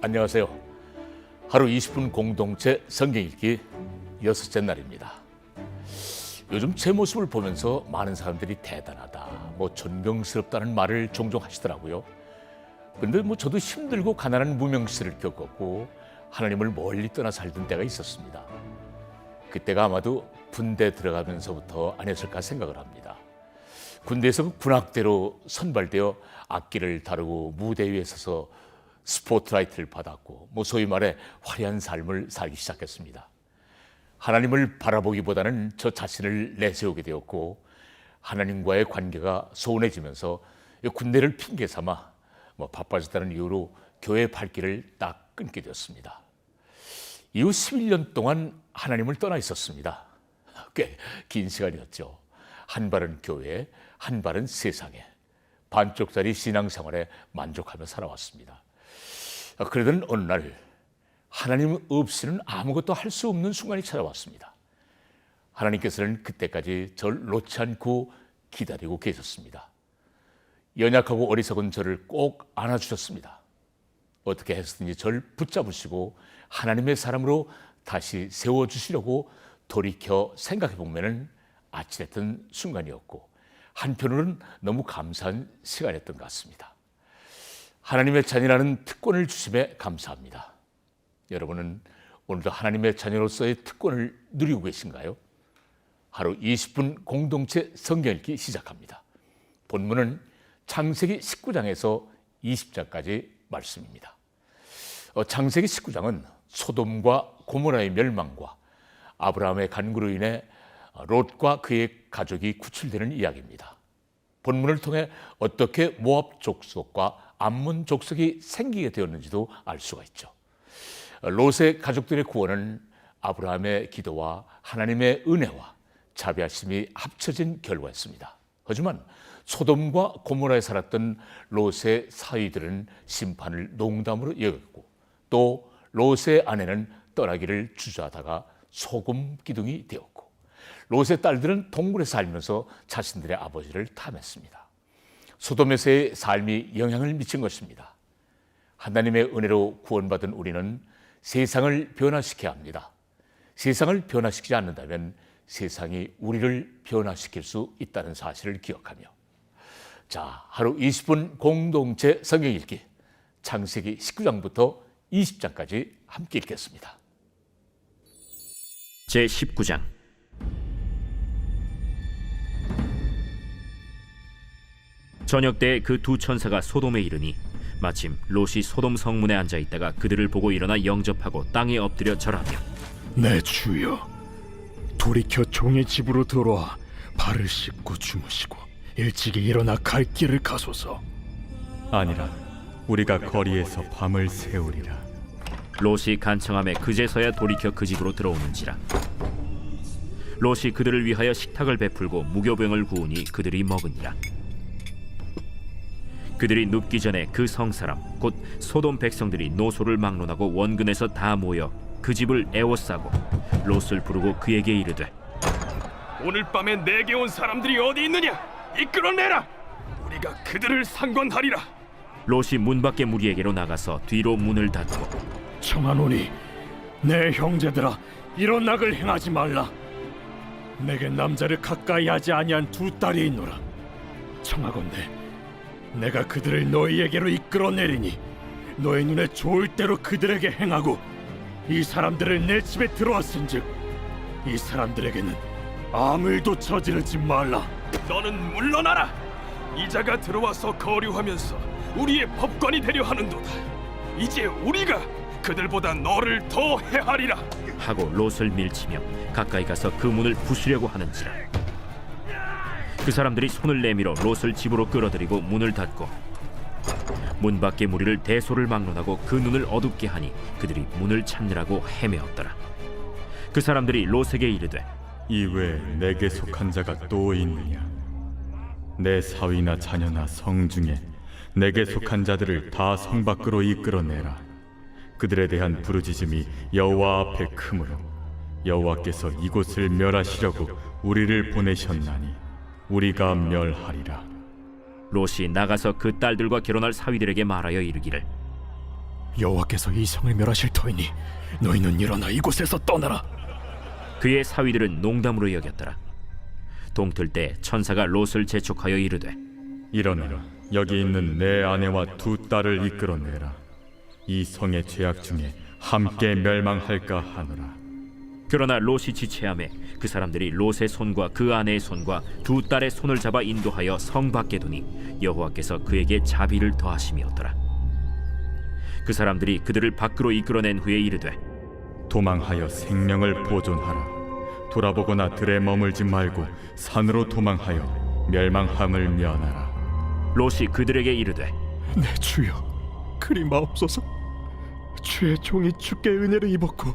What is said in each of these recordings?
안녕하세요. 하루 20분 공동체 성경 읽기 여섯째 날입니다. 요즘 제 모습을 보면서 많은 사람들이 대단하다, 뭐 존경스럽다는 말을 종종 하시더라고요. 근데 뭐 저도 힘들고 가난한 무명시를 겪었고 하나님을 멀리 떠나 살던 때가 있었습니다. 그때가 아마도 군대 들어가면서부터 아니었을까 생각을 합니다. 군대에서 그 군악대로 선발되어 악기를 다루고 무대 위에 서서 스포트라이트를 받았고 뭐 소위 말해 화려한 삶을 살기 시작했습니다. 하나님을 바라보기보다는 저 자신을 내세우게 되었고 하나님과의 관계가 소원해지면서 이 군대를 핑계 삼아 뭐 바빠졌다는 이유로 교회 발길을 딱 끊게 되었습니다. 이후 11년 동안 하나님을 떠나 있었습니다. 꽤 긴 시간이었죠. 한 발은 교회에, 한 발은 세상에. 반쪽짜리 신앙생활에 만족하며 살아왔습니다. 그러던 어느 날 하나님 없이는 아무것도 할 수 없는 순간이 찾아왔습니다. 하나님께서는 그때까지 절 놓지 않고 기다리고 계셨습니다. 연약하고 어리석은 저를 꼭 안아주셨습니다. 어떻게 해서든지 절 붙잡으시고 하나님의 사람으로 다시 세워주시려고 돌이켜 생각해 보면은 아찔했던 순간이었고 한편으로는 너무 감사한 시간이었던 것 같습니다. 하나님의 자녀라는 특권을 주심에 감사합니다. 여러분은 오늘도 하나님의 자녀로서의 특권을 누리고 계신가요? 하루 20분 공동체 성경 읽기 시작합니다. 본문은 창세기 19장에서 20장까지 말씀입니다. 어, 창세기 19장은 소돔과 고모라의 멸망과 아브라함의 간구로 인해 롯과 그의 가족이 구출되는 이야기입니다. 본문을 통해 어떻게 모압 족속과 암몬 족속이 생기게 되었는지도 알 수가 있죠. 롯의 가족들의 구원은 아브라함의 기도와 하나님의 은혜와 자비하심이 합쳐진 결과였습니다. 하지만 소돔과 고모라에 살았던 롯의 사위들은 심판을 농담으로 여겼고 또 롯의 아내는 떠나기를 주저하다가 소금 기둥이 되었고 롯의 딸들은 동굴에 살면서 자신들의 아버지를 탐했습니다. 소돔에서의 삶이 영향을 미친 것입니다. 하나님의 은혜로 구원받은 우리는 세상을 변화시켜야 합니다. 세상을 변화시키지 않는다면 세상이 우리를 변화시킬 수 있다는 사실을 기억하며 자, 하루 20분 공동체 성경 읽기 창세기 19장부터 20장까지 함께 읽겠습니다. 제 19장 저녁 때 그 두 천사가 소돔에 이르니 마침 롯이 소돔 성문에 앉아 있다가 그들을 보고 일어나 영접하고 땅에 엎드려 절하며 내 주여 돌이켜 종의 집으로 들어와 발을 씻고 주무시고 일찍이 일어나 갈 길을 가소서. 아니라 우리가 거리에서 밤을 새우리라. 롯이 간청함에 그제서야 돌이켜 그 집으로 들어오는지라. 롯이 그들을 위하여 식탁을 베풀고 무교병을 구우니 그들이 먹으니라 그들이 눕기 전에 그 성 사람 곧 소돔 백성들이 노소를 막론하고 원근에서 다 모여 그 집을 애워싸고 롯을 부르고 그에게 이르되 오늘 밤에 내게 온 사람들이 어디 있느냐? 이끌어내라. 우리가 그들을 상관하리라. 롯이 문 밖에 무리에게로 나가서 뒤로 문을 닫고 청하노니 내 형제들아 이런 낙을 행하지 말라 내게 남자를 가까이 하지 아니한 두 딸이 있노라 청하건대 내가 그들을 너희에게로 이끌어내리니 너희 눈에 좋을 대로 그들에게 행하고 이 사람들을 내 집에 들어왔은즉 이 사람들에게는 아무 일도 저지르지 말라 너는 물러나라. 이자가 들어와서 거류하면서 우리의 법관이 되려 하는도다. 이제 우리가 그들보다 너를 더 해하리라. 하고 롯을 밀치며 가까이 가서 그 문을 부수려고 하는지라 그 사람들이 손을 내밀어 롯을 집으로 끌어들이고 문을 닫고 문 밖의 무리를 대소를 막론하고 그 눈을 어둡게 하니 그들이 문을 찾느라고 헤매었더라. 그 사람들이 롯에게 이르되 이외에 내게 속한 자가 또 있느냐? 내 사위나 자녀나 성 중에 내게 속한 자들을 다 성 밖으로 이끌어내라. 그들에 대한 부르짖음이 여호와 앞에 크므로 여호와께서 이곳을 멸하시려고 우리를 보내셨나니 우리가 멸하리라. 롯이 나가서 그 딸들과 결혼할 사위들에게 말하여 이르기를. 여호와께서 이 성을 멸하실 터이니 너희는 일어나 이곳에서 떠나라. 그의 사위들은 농담으로 여겼더라. 동틀 때 천사가 롯을 재촉하여 이르되 일어나라. 여기 있는 내 아내와 두 딸을 이끌어내라. 이 성의 죄악 중에 함께 멸망할까 하노라 그러나 롯이 지체함에 그 사람들이 롯의 손과 그 아내의 손과 두 딸의 손을 잡아 인도하여 성 밖에 두니 여호와께서 그에게 자비를 더하심이었더라. 그 사람들이 그들을 밖으로 이끌어낸 후에 이르되 도망하여 생명을 보존하라. 돌아보거나 들에 머물지 말고 산으로 도망하여 멸망함을 면하라. 롯이 그들에게 이르되 내 주여 그리 마옵소서. 주의 종이 주께 은혜를 입었고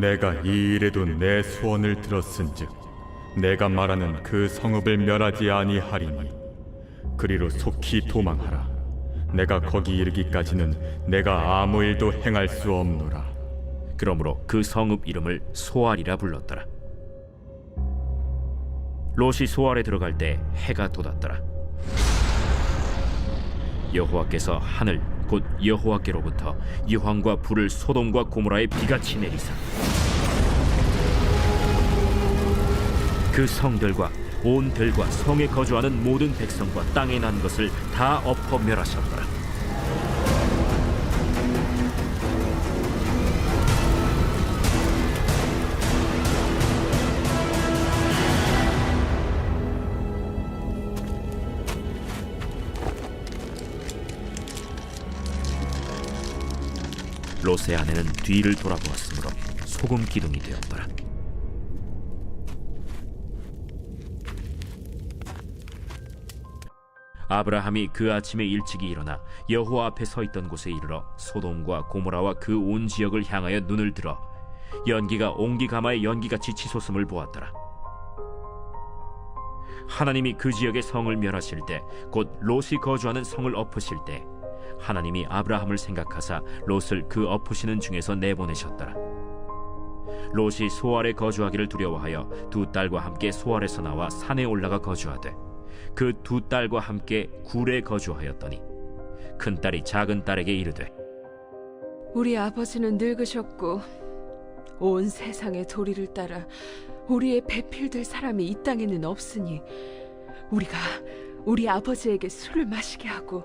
내가 이 일에도 내 소원을 들었은즉 내가 말하는 그 성읍을 멸하지 아니하리니 그리로 속히 도망하라 내가 거기 이르기까지는 내가 아무 일도 행할 수 없노라 그러므로 그 성읍 이름을 소알이라 불렀더라. 롯이 소알에 들어갈 때 해가 돋았더라. 여호와께서 하늘 곧 여호와께로부터 유황과 불을 소돔과 고모라에 비같이 내리사 그 성들과 온 들과 성에 거주하는 모든 백성과 땅에 난 것을 다 엎어 멸하셨더라. 롯의 아내는 뒤를 돌아보았으므로 소금 기둥이 되었더라. 아브라함이 그 아침에 일찍이 일어나 여호와 앞에 서 있던 곳에 이르러 소돔과 고모라와 그 온 지역을 향하여 눈을 들어 연기가 옹기 가마의 연기같이 치솟음을 보았더라. 하나님이 그 지역의 성을 멸하실 때 곧 롯이 거주하는 성을 엎으실 때 하나님이 아브라함을 생각하사 롯을 그 엎으시는 중에서 내보내셨더라. 롯이 소알에 거주하기를 두려워하여 두 딸과 함께 소알에서 나와 산에 올라가 거주하되 그 두 딸과 함께 굴에 거주하였더니 큰 딸이 작은 딸에게 이르되 우리 아버지는 늙으셨고 온 세상의 도리를 따라 우리의 배필될 사람이 이 땅에는 없으니 우리가 우리 아버지에게 술을 마시게 하고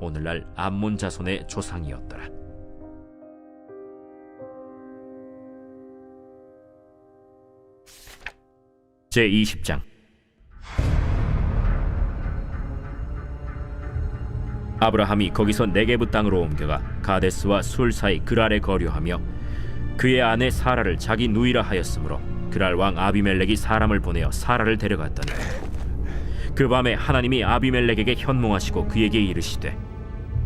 오늘날 암몬 자손의 조상이었더라. 제 20장 아브라함이 거기서 네게부 땅으로 옮겨가 가데스와 술 사이 그랄에 거류하며 그의 아내 사라를 자기 누이라 하였으므로 그랄 왕 아비멜렉이 사람을 보내어 사라를 데려갔더니 그 밤에 하나님이 아비멜렉에게 현몽하시고 그에게 이르시되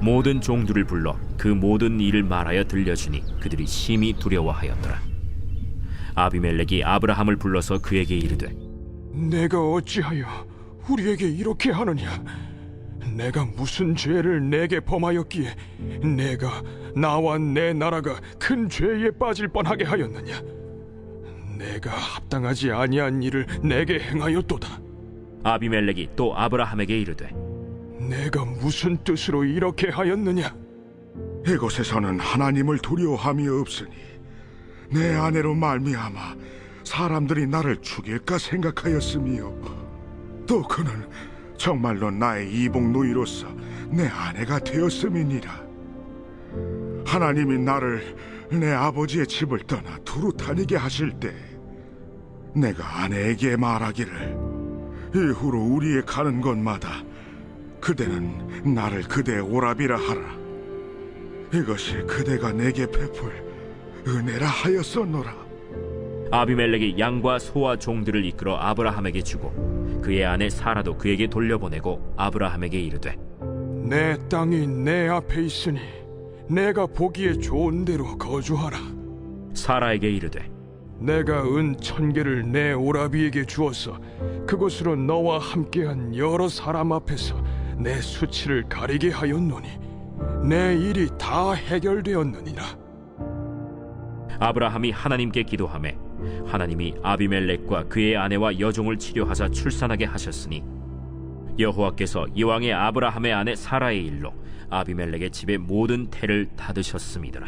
모든 종들을 불러 그 모든 일을 말하여 들려주니 그들이 심히 두려워하였더라. 아비멜렉이 아브라함을 불러서 그에게 이르되 내가 어찌하여 우리에게 이렇게 하느냐? 내가 무슨 죄를 내게 범하였기에 내가 나와 내 나라가 큰 죄에 빠질 뻔하게 하였느냐? 내가 합당하지 아니한 일을 내게 행하였도다. 아비멜렉이 또 아브라함에게 이르되 내가 무슨 뜻으로 이렇게 하였느냐? 이곳에서는 하나님을 두려워함이 없으니 내 아내로 말미암아 사람들이 나를 죽일까 생각하였으며 또 그는 정말로 나의 이복 누이로서 내 아내가 되었음이니라 하나님이 나를 내 아버지의 집을 떠나 두루 다니게 하실 때 내가 아내에게 말하기를 이후로 우리의 가는 곳마다 그대는 나를 그대의 오라비라 하라 이것이 그대가 내게 베풀 은혜라 하였었노라. 아비멜렉이 양과 소와 종들을 이끌어 아브라함에게 주고 그의 아내 사라도 그에게 돌려보내고 아브라함에게 이르되 내 땅이 내 앞에 있으니 내가 보기에 좋은 대로 거주하라. 사라에게 이르되 내가 은 천 개를 내 오라비에게 주어서 그것으로 너와 함께한 여러 사람 앞에서 내 수치를 가리게 하였노니 내 일이 다 해결되었느니라. 아브라함이 하나님께 기도하매 하나님이 아비멜렉과 그의 아내와 여종을 치료하사 출산하게 하셨으니 여호와께서 이왕의 아브라함의 아내 사라의 일로 아비멜렉의 집의 모든 태를 닫으셨음이더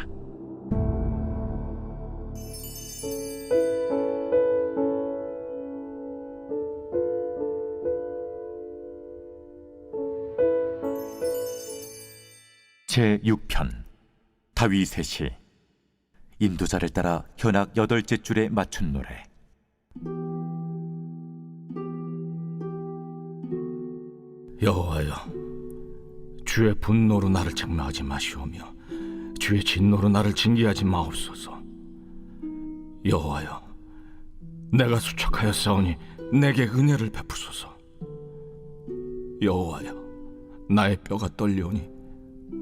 제 6편 다윗의 시 인도자를 따라 현악 여덟째 줄에 맞춘 노래 여호와여, 주의 분노로 나를 책망하지 마시오며 주의 진노로 나를 징계하지 마옵소서. 여호와여, 내가 수척하여 싸우니 내게 은혜를 베푸소서. 여호와여, 나의 뼈가 떨려오니